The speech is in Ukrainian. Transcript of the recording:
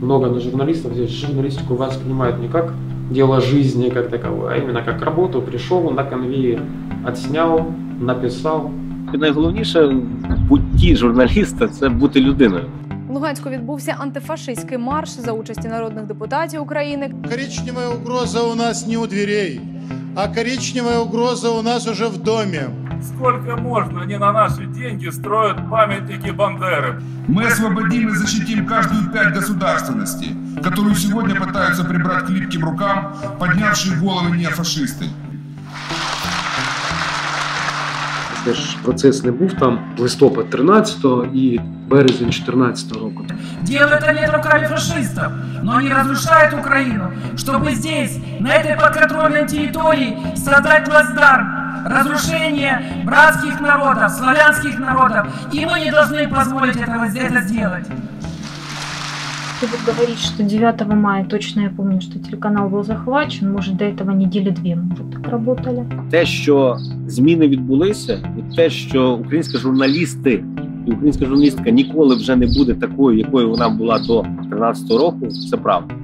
много на журналистов. Здесь журналистику воспринимают не как дело жизни как таковое, а именно как работу. Пришел на конвейер, отснял, написал. І найголовніше в бутті журналіста це бути людиною. В Луганську відбувся антифашистський марш за участі народних депутатів України. Коричневая угроза у нас не у дверей, а коричневая угроза у нас уже в доме. Сколько можно они на наши деньги строят памятники Бандеры? Мы освободим и защитим каждую пять государственности, которую сегодня пытаются прибрать к липким рукам поднявшие головы неофашисты. Це ж процес не був там листопад 13-го і березень 14-го року. Делают они это руками фашистов, но они разрушают Украину, чтобы здесь, на этой подконтрольной территории, создать плацдарм, разрушение братских народов, славянских народов, и мы не должны позволить этого, это сделать. Ты вот говоришь, что 9 мая, точно я помню, что телеканал был захвачен, может, до этого недели две, может, так работали. Те, що зміни відбулися, і те, що українські журналісти і українська журналістика ніколи вже не буде такою, якою вона була до 13-го року, це правда.